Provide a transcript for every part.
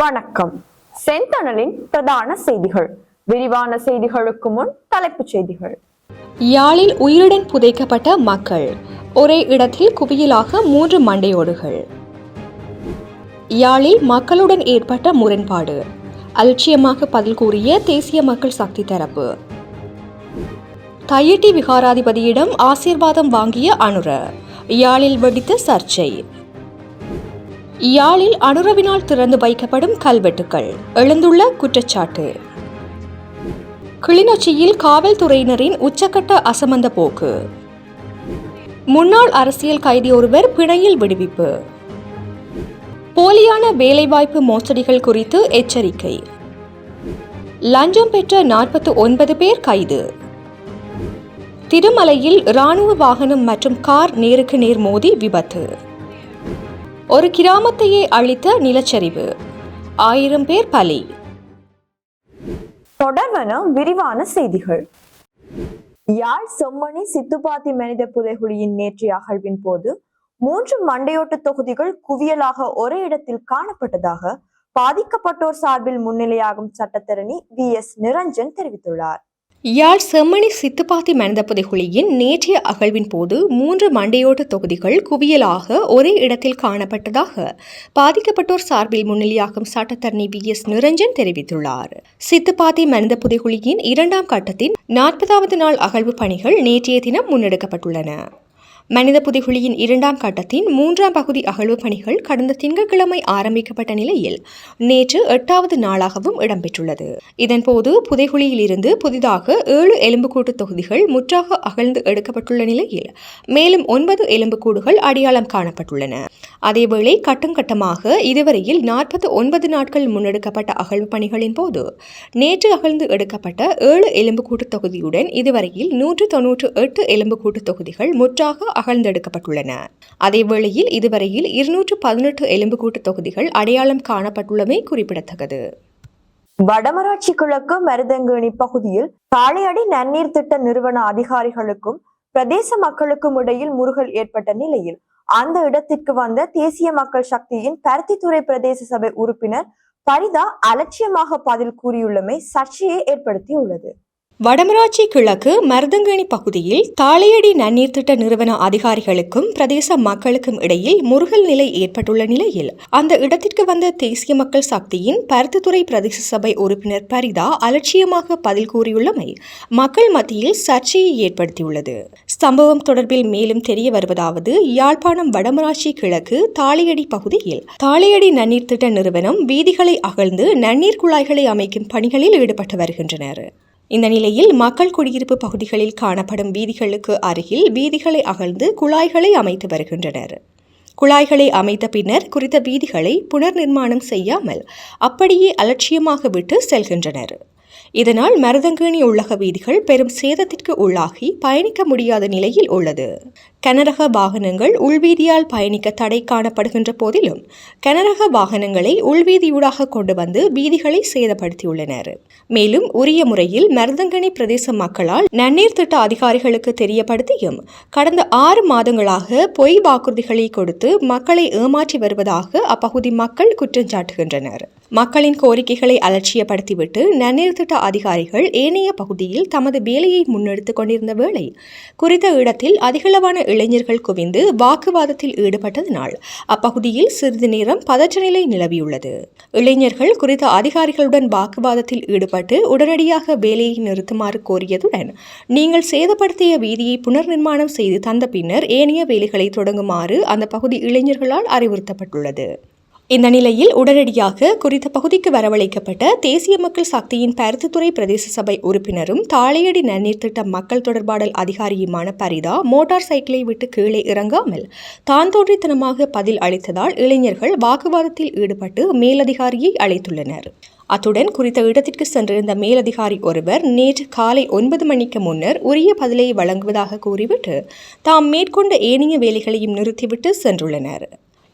வணக்கம். செந்தணலின் பிரதான செய்திகள். விரிவான செய்திகளுக்கு முன் தலைப்புச் செய்திகள். யாழில் உயிருடன் புதைக்கப்பட்ட மக்கள். ஒரே இடத்தில் குவியலாக மூன்று மண்டையோடுகள். யாழில் மக்களுடன் ஏற்பட்ட முரண்பாடு. அலட்சியமாக பதில் கூறிய தேசிய மக்கள் சக்தி தரப்பு. தையிட்டி விகாராதிபதியிடம் ஆசீர்வாதம் வாங்கிய அனுர. யாழில் வெடித்த சர்ச்சை. யாழில் அனுரவினால் திறந்து வைக்கப்படும் கல்வெட்டுக்கள். எழுந்துள்ள குற்றச்சாட்டு. கிளிநொச்சியில் காவல்துறையினரின் உச்சக்கட்ட அசமந்த போக்கு. முன்னாள் அரசியல் கைதி ஒருவர் பிணையில் விடுவிப்பு. போலியான வேலைவாய்ப்பு மோசடிகள் குறித்து எச்சரிக்கை. லஞ்சம் பெற்ற நாற்பத்தி ஒன்பது பேர் கைது. திருமலையில் ராணுவ வாகனம் மற்றும் கார் நேருக்கு நேர் மோதி விபத்து. ஒரு கிராமத்தையே அழித்த நிலச்சரிவு. ஆயிரம் பேர் பலி. தொடர்வன விரிவான செய்திகள். யாழ் செம்மணி சித்துப்பாத்தி மனித புதைகுழியின் நேற்றைய அகழ்வின் போது மூன்று மண்டையோட்டு தொகுதிகள் குவியலாக ஒரே இடத்தில் காணப்பட்டதாக பாதிக்கப்பட்டோர் சார்பில் முன்னிலையாகும் சட்டத்தரணி வி எஸ் நிரஞ்சன் தெரிவித்துள்ளார். யாழ் செம்மணி சித்துப்பாத்தி மனந்தப்புதைகுழியின் நேற்றைய அகழ்வின் போது மூன்று மண்டையோட்ட தொகுதிகள் குவியலாக ஒரே இடத்தில் காணப்பட்டதாக பாதிக்கப்பட்டோர் சார்பில் முன்னிலையாகும் சட்டத்தரணி வி எஸ் நிரஞ்சன் தெரிவித்துள்ளார். சித்துப்பாத்தி மனித புதைகுழியின் இரண்டாம் கட்டத்தின் நாற்பதாவது நாள் அகழ்வு பணிகள் நேற்றைய தினம் முன்னெடுக்கப்பட்டுள்ளன. மனித புதைகுழியின் இரண்டாம் கட்டத்தின் மூன்றாம் பகுதி அகழ்வு பணிகள் கடந்த திங்கட்கிழமை ஆரம்பிக்கப்பட்ட நிலையில் நேற்று எட்டாவது நாளாகவும் இடம்பெற்றுள்ளது. இதன்போது புதைகுழியில் இருந்து புதிதாக ஏழு எலும்புக்கூட்டு தொகுதிகள் முற்றாக அகழ்ந்து எடுக்கப்பட்டுள்ள நிலையில் மேலும் ஒன்பது எலும்புக்கூடுகள் அடையாளம் காணப்பட்டுள்ளன. அதேவேளை கட்டம் கட்டமாக இதுவரையில் நாற்பத்தி ஒன்பது நாட்கள் முன்னெடுக்கப்பட்ட அகழ்வு பணிகளின் போது நேற்று அகழ்ந்து எடுக்கப்பட்ட ஏழு எலும்புக்கூட்டு தொகுதியுடன் இதுவரையில் நூற்று தொன்னூற்று எட்டு எலும்புக்கூட்டு தொகுதிகள் முற்றாக அகழ்ந்தெடுக்கப்பட்டுள்ளன. அதேவேளையில் இதுவரையில் இருநூற்று பதினெட்டு எலும்புக்கூட்டு தொகுதிகள் அடையாளம் காணப்பட்டுள்ளமை குறிப்பிடத்தக்கது. வடமராட்சி கிழக்கு மருதங்கேணி பகுதியில் காளையடி நன்னீர் திட்ட நிறுவன அதிகாரிகளுக்கும் பிரதேச மக்களுக்கும் இடையில் முருகல் ஏற்பட்ட நிலையில் அந்த இடத்திற்கு வந்த தேசிய மக்கள் சக்தியின் பருத்தித்துறை பிரதேச சபை உறுப்பினர் பரிதா அலட்சியமாக பதில் கூறியுள்ளமை சர்ச்சையை ஏற்படுத்தியுள்ளது. வடமராட்சி கிழக்கு மருதங்கேணி பகுதியில் தாளையடி நன்னீர் திட்ட நிறுவன அதிகாரிகளுக்கும் பிரதேச மக்களுக்கும் இடையில் முருகல் நிலை ஏற்பட்டுள்ள நிலையில் அந்த இடத்திற்கு வந்த தேசிய மக்கள் சக்தியின் பருத்தித்துறை பிரதேச சபை உறுப்பினர் பரிதா அலட்சியமாக பதில் கூறியுள்ளமை மக்கள் மத்தியில் சர்ச்சையை ஏற்படுத்தியுள்ளது. சம்பவம் தொடர்பில் மேலும் தெரிய வருவதாவது யாழ்ப்பாணம் வடமராட்சி கிழக்கு தாளையடி பகுதியில் தாளையடி நன்னீர் திட்ட நிறுவனம் வீதிகளை அகழ்ந்து நன்னீர் குழாய்களை அமைக்கும் பணிகளில் ஈடுபட்டு வருகின்றனர். இந்த நிலையில் மக்கள் குடியிருப்பு பகுதிகளில் காணப்படும் வீதிகளுக்கு அருகில் வீதிகளை அகழ்ந்து குழாய்களை அமைத்து வருகின்றனர். குழாய்களை அமைத்த பின்னர் குறித்த வீதிகளை புனர் நிர்மாணம் செய்யாமல் அப்படியே அலட்சியமாக விட்டு செல்கின்றனர். இதனால் மருதங்கேணி உள்ளக வீதிகள் பெரும் சேதத்திற்கு உள்ளாகி பயணிக்க முடியாத நிலையில் உள்ளது. கனரக வாகனங்கள் உள்வீதியால் பயணிக்க தடை காணப்படுகின்ற போதிலும் கனரக வாகனங்களை உள்வீதியூடாக கொண்டு வந்து வீதிகளை சேதப்படுத்தியுள்ளனர். மேலும் உரிய முறையில் மருதங்கனி பிரதேச மக்களால் நன்னீர் திட்ட அதிகாரிகளுக்கு தெரியப்படுத்தியும் கடந்த ஆறு மாதங்களாக பொய் வாக்குறுதிகளை கொடுத்து மக்களை ஏமாற்றி வருவதாக அப்பகுதி மக்கள் குற்றம் சாட்டுகின்றனர். மக்களின் கோரிக்கைகளை அலட்சியப்படுத்திவிட்டு நன்னீர் திட்ட அதிகாரிகள் ஏனைய பகுதியில் தமது வேலையை முன்னெடுத்துக் கொண்டிருந்த வேளை குறித்த இடத்தில் அதிகளவான இளைஞர்கள் குவிந்து வாக்குவாதத்தில் ஈடுபட்டதனால் அப்பகுதியில் சிறிது நேரம் பதற்ற நிலை நிலவியுள்ளது. இளைஞர்கள் குறித்த அதிகாரிகளுடன் வாக்குவாதத்தில் ஈடுபட்டு உடனடியாக வேலையை நிறுத்துமாறு கோரியதுடன் நீங்கள் சேதப்படுத்திய வீதியை புனர் நிர்மாணம் செய்து தந்த பின்னர் ஏனைய வேலைகளை தொடங்குமாறு அந்த பகுதி இளைஞர்களால் அறிவுறுத்தப்பட்டுள்ளது. இந்த நிலையில் உடனடியாக குறித்த பகுதிக்கு வரவழைக்கப்பட்ட தேசிய மக்கள் சக்தியின் பருத்தித்துறை பிரதேச சபை உறுப்பினரும் தாளையடி நன்னீர் திட்ட மக்கள் தொடர்பாடல் அதிகாரியுமான பரிதா மோட்டார் சைக்கிளை விட்டு கீழே இறங்காமல் தான் தோன்றித்தனமாக பதில் அளித்ததால் இளைஞர்கள் வாக்குவாதத்தில் ஈடுபட்டு மேலதிகாரியை அழைத்துள்ளனர். அத்துடன் குறித்த இடத்திற்கு சென்றிருந்த மேலதிகாரி ஒருவர் நேற்று காலை ஒன்பது மணிக்கு முன்னர் உரிய பதிலை வழங்குவதாக கூறிவிட்டு தாம் மேற்கொண்ட ஏனைய வேலைகளையும் நிறுத்திவிட்டு சென்றுள்ளனர்.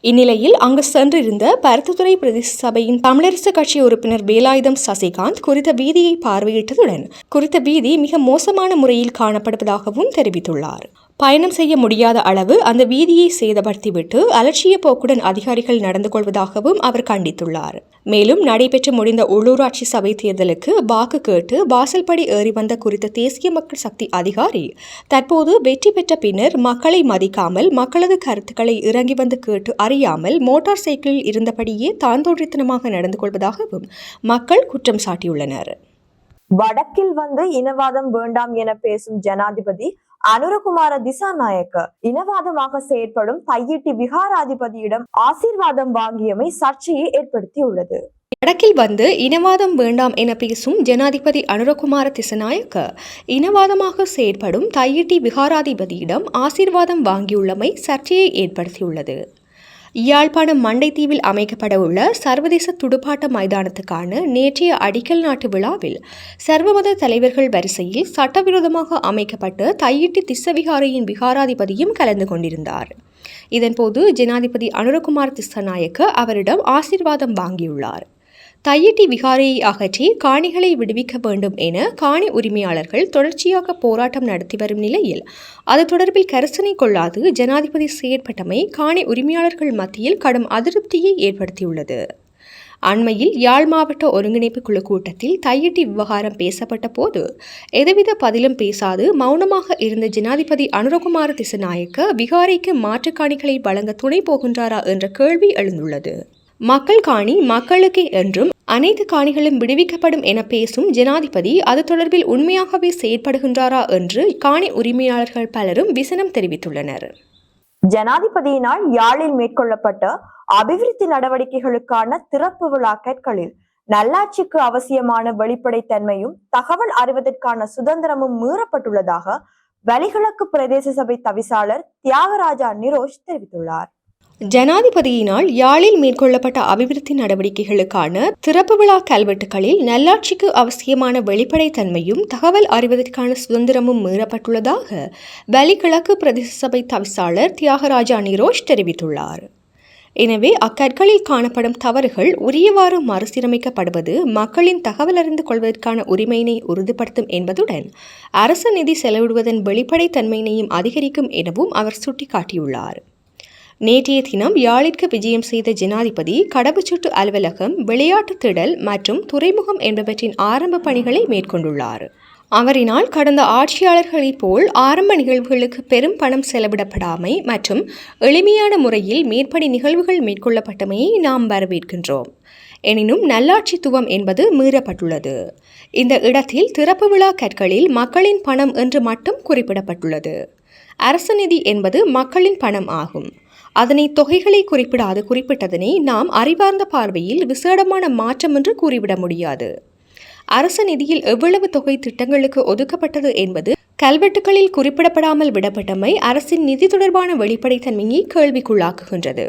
இந்நிலையில் அங்கு சென்றிருந்த பருத்தித்துறை பிரதேச சபையின் தமிழரசு கட்சி உறுப்பினர் வேலாயுதம் சசிகாந்த் குறித்த வீதியை பார்வையிட்டதுடன் குறித்த வீதி மிக மோசமான முறையில் காணப்படுவதாகவும் தெரிவித்துள்ளார். பயணம் செய்ய முடியாத அளவு அந்த வீதியை சேதப்படுத்திவிட்டு அலட்சிய போக்குடன் அதிகாரிகள் நடந்து கொள்வதாகவும் அவர் கண்டித்துள்ளார். மேலும் நடைபெற்று முடிந்த உள்ளூராட்சி சபை தேர்தலுக்கு வாக்கு கேட்டு வாசல்படி ஏறி வந்த குறித்த தேசிய மக்கள் சக்தி அதிகாரி தற்போது வெற்றி பெற்ற பின்னர் மக்களை மதிக்காமல் மக்களது கருத்துக்களை இறங்கி வந்து கேட்டு அறியாமல் மோட்டார் சைக்கிளில் இருந்தபடியே தாந்தோன்றித்தனமாக நடந்து கொள்வதாகவும் மக்கள் குற்றம் சாட்டியுள்ளனர். வடக்கில் வந்து இனவாதம் வேண்டாம் என பேசும் ஜனாதிபதி அனுரகுமார திசாநாயக்க. இனவாதமாக செயற்படும் தையிட்டி விகாராதிபதியிடம் ஆசீர்வாதம் வாங்கியமை சர்ச்சையை ஏற்படுத்தியுள்ளது. வடக்கில் வந்து இனவாதம் வேண்டாம் என பேசும் ஜனாதிபதி அனுரகுமார திசநாயக்க இனவாதமாக செயற்படும் தையிட்டி விகாராதிபதியிடம் ஆசீர்வாதம் வாங்கியுள்ளமை சர்ச்சையை ஏற்படுத்தியுள்ளது. யாழ்ப்பாணம் மண்டைத்தீவில் அமைக்கப்பட உள்ள சர்வதேச துடுப்பாட்ட மைதானத்துக்கான நேற்றைய அடிக்கல் நாட்டு விழாவில் சர்வமத தலைவர்கள் வரிசையில் சட்டவிரோதமாக அமைக்கப்பட்ட தையிட்டி திஸ்ஸவிகாரையின் விகாராதிபதியும் கலந்து கொண்டிருந்தார். இதன்போது ஜனாதிபதி அனுரகுமார் திஸ்ஸநாயக்க அவரிடம் ஆசீர்வாதம் வாங்கியுள்ளார். தையிட்டி விகாரையை அகற்றி காணிகளை விடுவிக்க வேண்டும் என காணி உரிமையாளர்கள் தொடர்ச்சியாக போராட்டம் நடத்தி வரும் நிலையில் அது தொடர்பில் கரிசனை கொள்ளாது ஜனாதிபதி செயற்பட்டமை காணி உரிமையாளர்கள் மத்தியில் கடும் அதிருப்தியை ஏற்படுத்தியுள்ளது. அண்மையில் யாழ் மாவட்ட ஒருங்கிணைப்பு குழு கூட்டத்தில் தையிட்டி விவகாரம் பேசப்பட்ட போது எதுவித பதிலும் பேசாது மௌனமாக இருந்த ஜனாதிபதி அனுரகுமார திசநாயக்க விகாரைக்கு மாற்றுக்காணிகளை வழங்க துணை போகின்றாரா என்ற கேள்வி எழுந்துள்ளது. மக்கள் காணி மக்களுக்கு என்றும் அனைத்து காணிகளும் விடுவிக்கப்படும் என பேசும் ஜனாதிபதி அது தொடர்பில் உண்மையாகவே செயற்படுகின்றாரா என்று காணி உரிமையாளர்கள் பலரும் விசனம் தெரிவித்துள்ளனர். ஜனாதிபதியினால் யாழில் மேற்கொள்ளப்பட்ட அபிவிருத்தி நடவடிக்கைகளுக்கான திறப்பு விழா கற்களில் நல்லாட்சிக்கு அவசியமான வெளிப்படைத்தன்மையும் தகவல் அறிவதற்கான சுதந்திரமும் மீறப்பட்டுள்ளதாக வலிகிழக்கு பிரதேச சபை தவிசாளர் தியாகராஜா நிரோஷ் தெரிவித்துள்ளார். ஜனாதிபதியினால் யாழில் மேற்கொள்ளப்பட்ட அபிவிருத்தி நடவடிக்கைகளுக்கான திறப்பு விழா கல்வெட்டுகளில் நல்லாட்சிக்கு அவசியமான வெளிப்படைத்தன்மையும் தகவல் அறிவதற்கான சுதந்திரமும் மீறப்பட்டுள்ளதாக வலிகிழக்கு பிரதேச சபை தவிசாளர் தியாகராஜா நிரோஷ் தெரிவித்துள்ளார். எனவே அக்கற்களில் காணப்படும் தவறுகள் உரியவாறு மறுசீரமைக்கப்படுவது மக்களின் தகவல் அறிந்து கொள்வதற்கான உரிமையினை உறுதிப்படுத்தும் என்பதுடன் அரசு நிதி செலவிடுவதன் வெளிப்படைத்தன்மையினையும் அதிகரிக்கும் எனவும் அவர் சுட்டிக்காட்டியுள்ளார். நேற்றைய தினம் யாழிற்கு விஜயம் செய்த ஜனாதிபதி கடவுச்சீட்டு அலுவலகம் விளையாட்டு திடல் மற்றும் துறைமுகம் என்பவற்றின் ஆரம்ப பணிகளை மேற்கொண்டுள்ளார். அவரினால் கடந்த ஆட்சியாளர்களைப் போல் ஆரம்ப நிகழ்வுகளுக்கு பெரும் பணம் செலவிடப்படாமை மற்றும் எளிமையான முறையில் மேற்படி நிகழ்வுகள் மேற்கொள்ளப்பட்டமையை நாம் வரவேற்கின்றோம். எனினும் நல்லாட்சித்துவம் என்பது மீறப்பட்டுள்ளது. இந்த இடத்தில் திறப்பு விழா கற்களில் மக்களின் பணம் என்று மட்டும் குறிப்பிடப்பட்டுள்ளது. அரசு நிதி என்பது மக்களின் பணம் ஆகும். அதனை தொகைகளை குறிப்பிடாது குறிப்பிட்டதனை நாம் அறிவார்ந்த பார்வையில் விசேடமான மாற்றம் என்று கூறிவிட முடியாது. அரசு நிதியில் எவ்வளவு தொகை திட்டங்களுக்கு ஒதுக்கப்பட்டது என்பது கல்வெட்டுகளில் குறிப்பிடப்படாமல் விடப்பட்டமை அரசின் நிதி தொடர்பான வெளிப்படைத்தன்மையை கேள்விக்குள்ளாக்குகின்றது.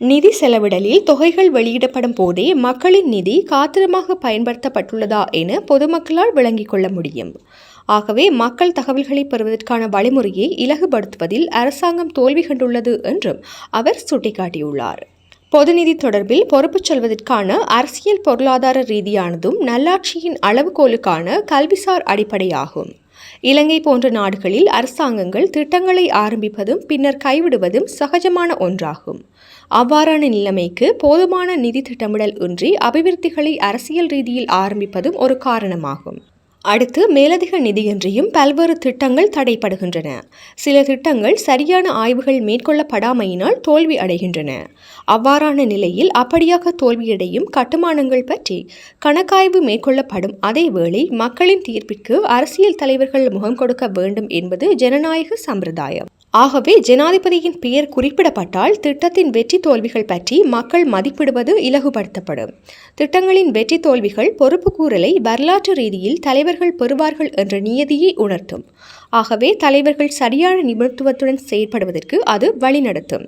நிதி செலவிடலில் தொகைகள் வெளியிடப்படும் போதே மக்களின் நிதி காத்திரமாக பயன்படுத்தப்பட்டுள்ளதா என பொதுமக்களால் விளங்கிக் கொள்ள முடியும். ஆகவே மக்கள் தகவல்களை பெறுவதற்கான வழிமுறையை இலகுபடுத்துவதில் அரசாங்கம் தோல்வி கண்டுள்ளது என்றும் அவர் சுட்டிக்காட்டியுள்ளார். பொதுநிதி தொடர்பில் பொறுப்புச் சொல்வதற்கான அரசியல் பொருளாதார ரீதியானதும் நல்லாட்சியின் அளவுகோலுக்கான கல்விசார் அடிப்படையாகும். இலங்கை போன்ற நாடுகளில் அரசாங்கங்கள் திட்டங்களை ஆரம்பிப்பதும் பின்னர் கைவிடுவதும் சகஜமான ஒன்றாகும். அவ்வாறான நிலைமைக்கு போதுமான நிதி திட்டமிடல் இன்றி அபிவிருத்திகளை அரசியல் ரீதியில் ஆரம்பிப்பதும் ஒரு காரணமாகும். அடுத்து மேலதிக நிதியின்றியும் பல்வேறு திட்டங்கள் தடைப்படுகின்றன சில திட்டங்கள் சரியான ஆய்வுகள் மேற்கொள்ளப்படாமையினால் தோல்வி அடைகின்றன. அவ்வாறான நிலையில் அப்படியாக தோல்வியடையும் கட்டுமானங்கள் பற்றி கணக்காய்வு மேற்கொள்ளப்படும் அதேவேளை மக்களின் தீர்ப்பிற்கு அரசியல் தலைவர்கள் முகம் கொடுக்க வேண்டும் என்பது ஜனநாயக சம்பிரதாயம். ஆகவே ஜனாதிபதியின் பெயர் குறிப்பிடப்பட்டால் திட்டத்தின் வெற்றி தோல்விகள் பற்றி மக்கள் மதிப்பிடுவது இலகுபடுத்தப்படும். திட்டங்களின் வெற்றி தோல்விகள் பொறுப்பு கூறலை வரலாற்று ரீதியில் தலைவர்கள் பெறுவார்கள் என்ற நியதியை உணர்த்தும். ஆகவே தலைவர்கள் சரியான நிபுணத்துவத்துடன் செயற்படுவதற்கு அது வழிநடத்தும்.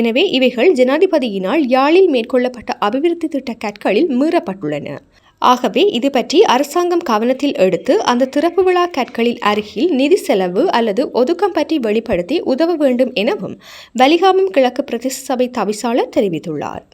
எனவே இவைகள் ஜனாதிபதியினால் யாழில் மேற்கொள்ளப்பட்ட அபிவிருத்தி திட்ட கற்களில் மீறப்பட்டுள்ளன. ஆகவே இது பற்றி அரசாங்கம் கவனத்தில் எடுத்து அந்த திறப்பு விழா கற்களில் அருகில் நிதி செலவு அல்லது ஒதுக்கம் பற்றி வெளிப்படுத்தி உதவ வேண்டும் எனவும் வலிகாமம் கிழக்கு பிரதேச சபை தவிசாளர் தெரிவித்துள்ளார்.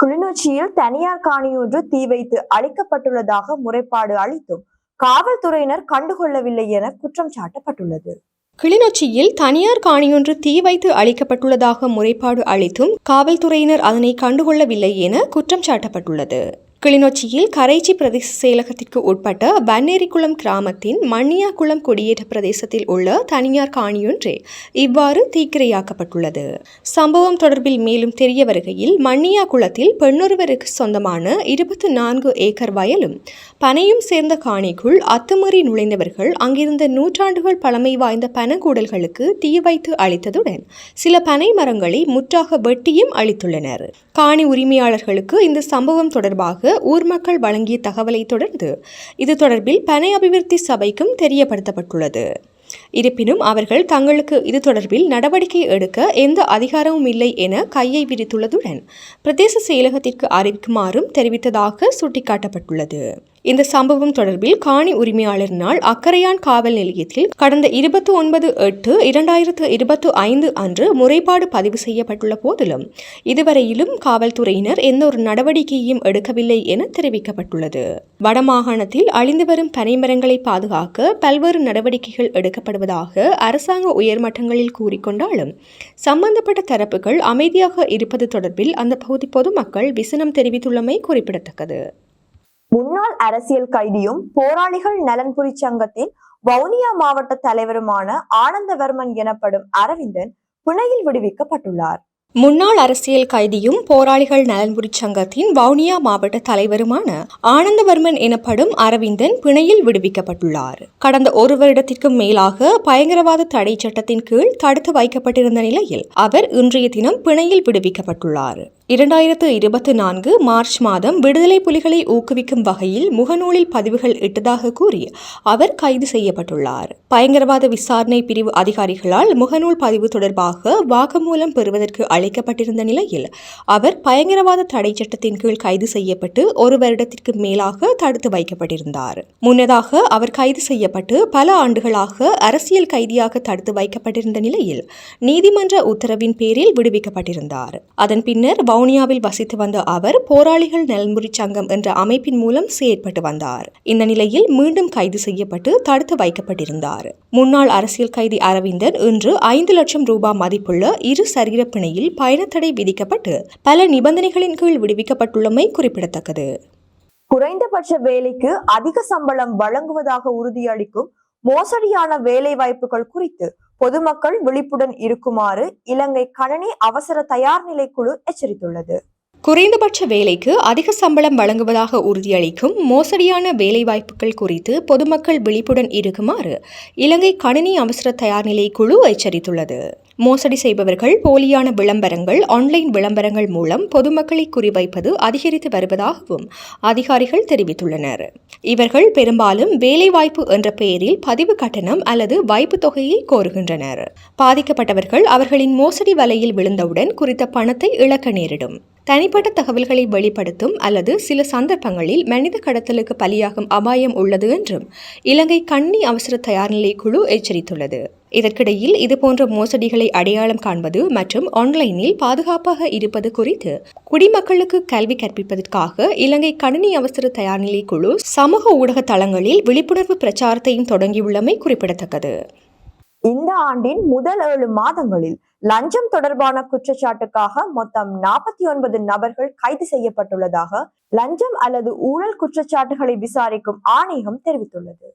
கிளிநொச்சியில் தனியார் காணியொன்று தீ வைத்து அளிக்கப்பட்டுள்ளதாக முறைப்பாடு அளித்தும் காவல்துறையினர் கண்டுகொள்ளவில்லை என குற்றம் சாட்டப்பட்டுள்ளது. கிளிநொச்சியில் தனியார் காணியொன்று தீ வைத்து அளிக்கப்பட்டுள்ளதாக முறைப்பாடு அளித்தும் காவல்துறையினர் அதனை கண்டுகொள்ளவில்லை என குற்றம் சாட்டப்பட்டுள்ளது. கிளிநொச்சியில் கரைச்சி பிரதேச செயலகத்திற்கு உட்பட்ட பன்னேரிக்குளம் கிராமத்தின் மண்ணியாக்குளம் குடியேற்ற பிரதேசத்தில் உள்ள தனியார் காணியொன்றே இவ்வாறு தீக்கிரையாக்கப்பட்டுள்ளது. சம்பவம் தொடர்பில் மேலும் தெரிய வருகையில் மண்ணியாக்குளத்தில் பெண்ணொருவருக்கு சொந்தமான இருபத்தி நான்கு ஏக்கர் வயலும் பனையும் சேர்ந்த காணிக்குள் அத்துமீறி நுழைந்தவர்கள் அங்கிருந்த நூற்றாண்டுகள் பழமை வாய்ந்த பனங்கூடல்களுக்கு தீ வைத்து அளித்ததுடன் சில பனை மரங்களை முற்றாக வெட்டியும் அளித்துள்ளனர். காணி உரிமையாளர்களுக்கு இந்த சம்பவம் தொடர்பாக ஊர் மக்கள் வழங்கிய தகவலை தொடர்ந்து இது தொடர்பில் பனை அபிவிருத்தி சபைக்கும் தெரியப்படுத்தப்பட்டுள்ளது. இருப்பினும் அவர்கள் தங்களுக்கு இது தொடர்பில் நடவடிக்கை எடுக்க எந்த அதிகாரமும் இல்லை என கையை விரித்துள்ளதுடன் பிரதேச செயலகத்திற்கு அறிவிக்குமாறும் தெரிவித்ததாக சுட்டிக்காட்டப்பட்டுள்ளது. இந்த சம்பவம் தொடர்பில் காணி உரிமையாளரினால் அக்கரையான் காவல் நிலையத்தில் கடந்த இருபத்தி ஒன்பது எட்டு இரண்டாயிரத்து இருபத்தி ஐந்து அன்று முறைப்பாடு பதிவு செய்யப்பட்டுள்ள போதிலும் இதுவரையிலும் காவல்துறையினர் எந்த ஒரு நடவடிக்கையும் எடுக்கவில்லை என தெரிவிக்கப்பட்டுள்ளது. வடமாகாணத்தில் அழிந்து வரும் பனைமரங்களை பாதுகாக்க பல்வேறு நடவடிக்கைகள் எடுக்கப்படுவதாக அரசாங்க உயர்மட்டங்களில் கூறிக்கொண்டாலும் சம்பந்தப்பட்ட தரப்புகள் அமைதியாக இருப்பது தொடர்பில் அந்த பகுதி பொதுமக்கள் விசனம் தெரிவித்துள்ளமை குறிப்பிடத்தக்கது. முன்னாள் அரசியல் கைதியும் போராளிகள் நலன்புரி சங்கத்தின் வவுனியா மாவட்ட தலைவருமான ஆனந்தவர்மன் எனப்படும் அரவிந்தன் புனையில் விடுவிக்கப்பட்டுள்ளார். முன்னாள் அரசியல் கைதியும் போராளிகள் நலன்புரி சங்கத்தின் வவுனியா மாவட்ட தலைவருமான ஆனந்தவர்மன் எனப்படும் அரவிந்தன் பிணையில் விடுவிக்கப்பட்டுள்ளார். கடந்த ஒரு வருடத்திற்கும் மேலாக பயங்கரவாத தடை சட்டத்தின் கீழ் தடுத்து வைக்கப்பட்டிருந்த நிலையில் அவர் இன்றைய தினம் பிணையில் விடுவிக்கப்பட்டுள்ளார். இரண்டாயிரத்து இருபத்தி நான்கு மார்ச் மாதம் விடுதலை புலிகளை ஊக்குவிக்கும் வகையில் முகநூலில் பதிவுகள் இட்டதாக கூறி அவர் கைது செய்யப்பட்டுள்ளார். பயங்கரவாத விசாரணை பிரிவு அதிகாரிகளால் முகநூல் பதிவு தொடர்பாக வாக்குமூலம் பெறுவதற்கு அழைக்கப்பட்டிருந்த நிலையில் அவர் பயங்கரவாத தடை சட்டத்தின் கீழ் கைது செய்யப்பட்டு ஒரு வருடத்திற்கு மேலாக தடுத்து வைக்கப்பட்டிருந்தார். முன்னதாக அவர் கைது செய்யப்பட்டு பல ஆண்டுகளாக அரசியல் கைதியாக தடுத்து வைக்கப்பட்டிருந்த நிலையில் நீதிமன்ற உத்தரவின் பேரில் விடுவிக்கப்பட்டிருந்தார். அதன் பின்னர் வவுனியாவில் வசித்து வந்த அவர் போராளிகள் நலன்புரி சங்கம் என்ற அமைப்பின் மூலம் செயற்பட்டு வந்தார். இந்த நிலையில் மீண்டும் கைது செய்யப்பட்டு தடுத்து வைக்கப்பட்டிருந்தார். முன்னாள் அரசியல் கைதி அரவிந்தன் இன்று ஐந்து லட்சம் ரூபாய் மதிப்புள்ள இரு சரீர பிணையில் பயணத்தடை விதிக்கப்பட்டு பல நிபந்தனைகளின் கீழ் விடுவிக்கப்பட்டுள்ளமை குறிப்பிடத்தக்கது. குறைந்தபட்ச வேலைக்கு அதிக சம்பளம் வழங்குவதாக உறுதியளிக்கும் மோசடியான வேலை வாய்ப்புகள் குறித்து பொதுமக்கள் விழிப்புடன் இருக்குமாறு இலங்கை கணனி அவசர தயார் நிலை குழு எச்சரித்துள்ளது. குறைந்தபட்ச வேலைக்கு அதிக சம்பளம் வழங்குவதாக உறுதியளிக்கும் மோசடியான வேலைவாய்ப்புகள் குறித்து பொதுமக்கள் விழிப்புடன் இருக்குமாறு இலங்கை கணினி அவசர தயார்நிலை குழு எச்சரித்துள்ளது. மோசடி செய்பவர்கள் போலியான விளம்பரங்கள் ஆன்லைன் விளம்பரங்கள் மூலம் பொதுமக்களை குறிவைப்பது அதிகரித்து வருவதாகவும் அதிகாரிகள் தெரிவித்துள்ளனர். இவர்கள் பெரும்பாலும் வேலைவாய்ப்பு என்ற பெயரில் பதிவு கட்டணம் அல்லது வாய்ப்பு தொகையை கோருகின்றனர். பாதிக்கப்பட்டவர்கள் அவர்களின் மோசடி வலையில் விழுந்தவுடன் குறித்த பணத்தை இழக்க நேரிடும். தனிப்பட்ட தகவல்களை வெளிப்படுத்தும் அல்லது சில சந்தர்ப்பங்களில் மனித கடத்தலுக்கு பலியாகும் அபாயம் உள்ளது என்றும் இலங்கை கண்ணி அவசர தயார்நிலை குழு எச்சரித்துள்ளது. இதற்கிடையில் இதுபோன்ற மோசடிகளை அடையாளம் காண்பது மற்றும் ஆன்லைனில் பாதுகாப்பாக இருப்பது குறித்து குடிமக்களுக்கு கல்வி கற்பிப்பதற்காக இலங்கை கணினி அவசர தயார்நிலை குழு சமூக ஊடக தளங்களில் விழிப்புணர்வு பிரச்சாரத்தையும் தொடங்கியுள்ளமை குறிப்பிடத்தக்கது. இந்த ஆண்டின் முதல் ஏழு மாதங்களில் லஞ்சம் தொடர்பான குற்றச்சாட்டுக்காக மொத்தம் நாற்பத்தி ஒன்பது நபர்கள் கைது செய்யப்பட்டுள்ளதாக லஞ்சம் அல்லது ஊழல் குற்றச்சாட்டுகளை விசாரிக்கும் ஆணையம் தெரிவித்துள்ளது.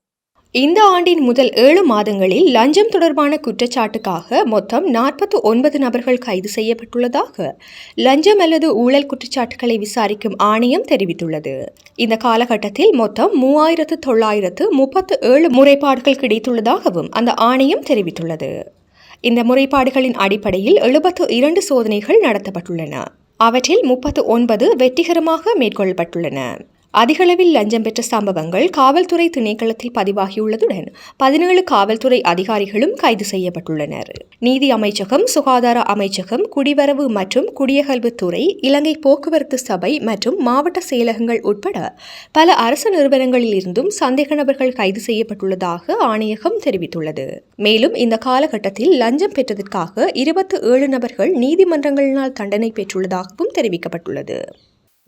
இந்த ஆண்டின் முதல் ஏழு மாதங்களில் லஞ்சம் தொடர்பான குற்றச்சாட்டுக்காக மொத்தம் நாற்பத்தி ஒன்பது நபர்கள் கைது செய்யப்பட்டுள்ளதாக லஞ்சம் அல்லது ஊழல் குற்றச்சாட்டுகளை விசாரிக்கும் ஆணையம் தெரிவித்துள்ளது. இந்த காலகட்டத்தில் மொத்தம் மூவாயிரத்து தொள்ளாயிரத்து முப்பத்து ஏழு முறைப்பாடுகள் கிடைத்துள்ளதாகவும் அந்த ஆணையம் தெரிவித்துள்ளது. இந்த முறைப்பாடுகளின் அடிப்படையில் எழுபத்து இரண்டு சோதனைகள் நடத்தப்பட்டுள்ளன. அவற்றில் முப்பத்து ஒன்பது வெற்றிகரமாக மேற்கொள்ளப்பட்டுள்ளன. அதிகளவில் லஞ்சம் பெற்ற சம்பவங்கள் காவல்துறை திணைக்களத்தில் பதிவாகியுள்ளதுடன் பதினேழு காவல்துறை அதிகாரிகளும் கைது செய்யப்பட்டுள்ளனர். நீதி அமைச்சகம் சுகாதார அமைச்சகம் குடிவரவு மற்றும் குடியகல்வுத்துறை இலங்கை போக்குவரத்து சபை மற்றும் மாவட்ட செயலகங்கள் உட்பட பல அரசு நிறுவனங்களில் இருந்தும் சந்தேக நபர்கள் கைது செய்யப்பட்டுள்ளதாக ஆணையகம் தெரிவித்துள்ளது. மேலும் இந்த காலகட்டத்தில் லஞ்சம் பெற்றதற்காக இருபத்தி ஏழு நபர்கள் நீதிமன்றங்களினால் தண்டனை பெற்றுள்ளதாகவும் தெரிவிக்கப்பட்டுள்ளது.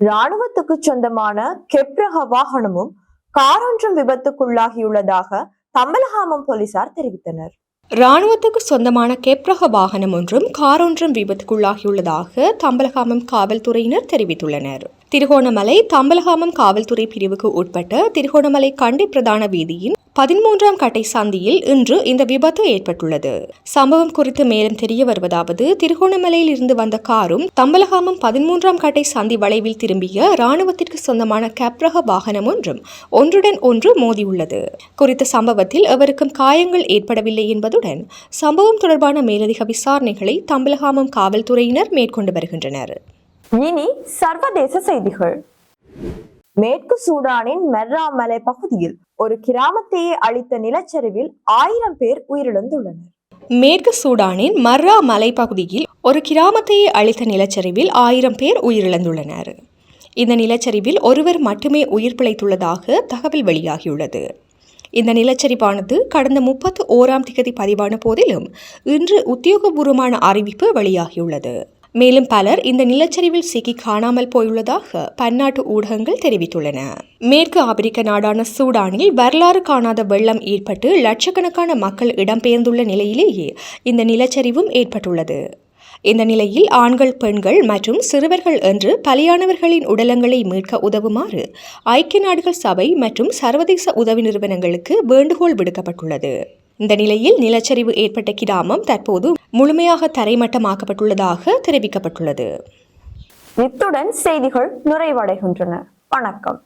இராணுவத்துக்கு சொந்தமான கெப்ரக வாகனமும் காரொன்றும் விபத்துக்குள்ளாகியுள்ளதாக தம்பலகாமம் போலீசார் தெரிவித்தனர். ராணுவத்துக்கு சொந்தமான கெப்ரக வாகனம் ஒன்றும் காரொன்றும் விபத்துக்குள்ளாகியுள்ளதாக தம்பலகாமம் காவல்துறையினர் தெரிவித்துள்ளனர். திருகோணமலை தம்பலகாமம் காவல்துறை பிரிவுக்கு உட்பட்ட திருகோணமலை கண்டி பிரதான வீதியின் பதிமூன்றாம் கட்டை சந்தியில் இன்று இந்த விபத்து ஏற்பட்டுள்ளது. சம்பவம் குறித்து மேலும் தெரிய வருவதாவது திருகோணமலையில் இருந்து வந்த காரும் தம்பலகாமம் பதிமூன்றாம் கட்டை சந்தி வளைவில் திரும்பிய ராணுவத்திற்கு சொந்தமான கேப்ரக வாகனம் ஒன்றும் ஒன்றுடன் ஒன்று மோதியுள்ளது. குறித்த சம்பவத்தில் எவருக்கும் காயங்கள் ஏற்படவில்லை என்பதுடன் சம்பவம் தொடர்பான மேலதிக விசாரணைகளை தம்பலகாமம் காவல்துறையினர் மேற்கொண்டு வருகின்றனர். இனி சர்வதேச செய்திகள். மேற்கு சூடானின் மெர்ரா மலை பகுதியில் ஒரு கிராமத்தையே அழித்த நிலச்சரிவில் ஆயிரம் பேர் உயிரிழந்துள்ளனர். மேற்கு சூடானின் மர்ரா மலை பகுதியில் ஒரு கிராமத்தையே அழித்த நிலச்சரிவில் ஆயிரம் பேர் உயிரிழந்துள்ளனர். இந்த நிலச்சரிவில் ஒருவர் மட்டுமே உயிர் பிழைத்துள்ளதாக தகவல் வெளியாகியுள்ளது. இந்த நிலச்சரிவானது கடந்த முப்பத்து ஓராம் திகதி பதிவான போதிலும் இன்று உத்தியோகபூர்வமான அறிவிப்பு வெளியாகியுள்ளது. மேலும் பலர் இந்த நிலச்சரிவில் சிக்கி காணாமல் போயுள்ளதாக பன்னாட்டு ஊடகங்கள் தெரிவித்துள்ளன. மேற்கு ஆப்பிரிக்க நாடான சூடானில் வரலாறு காணாத வெள்ளம் ஏற்பட்டு லட்சக்கணக்கான மக்கள் இடம்பெயர்ந்துள்ள நிலையிலேயே இந்த நிலச்சரிவும் ஏற்பட்டுள்ளது. இந்த நிலையில் ஆண்கள் பெண்கள் மற்றும் சிறுவர்கள் என்று பலியானவர்களின் உடலங்களை மீட்க உதவுமாறு ஐக்கிய நாடுகள் சபை மற்றும் சர்வதேச உதவி நிறுவனங்களுக்கு வேண்டுகோள் விடுக்கப்பட்டுள்ளது. இந்த நிலையில் நிலச்சரிவு ஏற்பட்ட கிராமம் தற்போது முழுமையாக தரைமட்டமாக்கப்பட்டுள்ளதாக தெரிவிக்கப்பட்டுள்ளது. இத்துடன் செய்திகள் நிறைவடைகின்றன. வணக்கம்.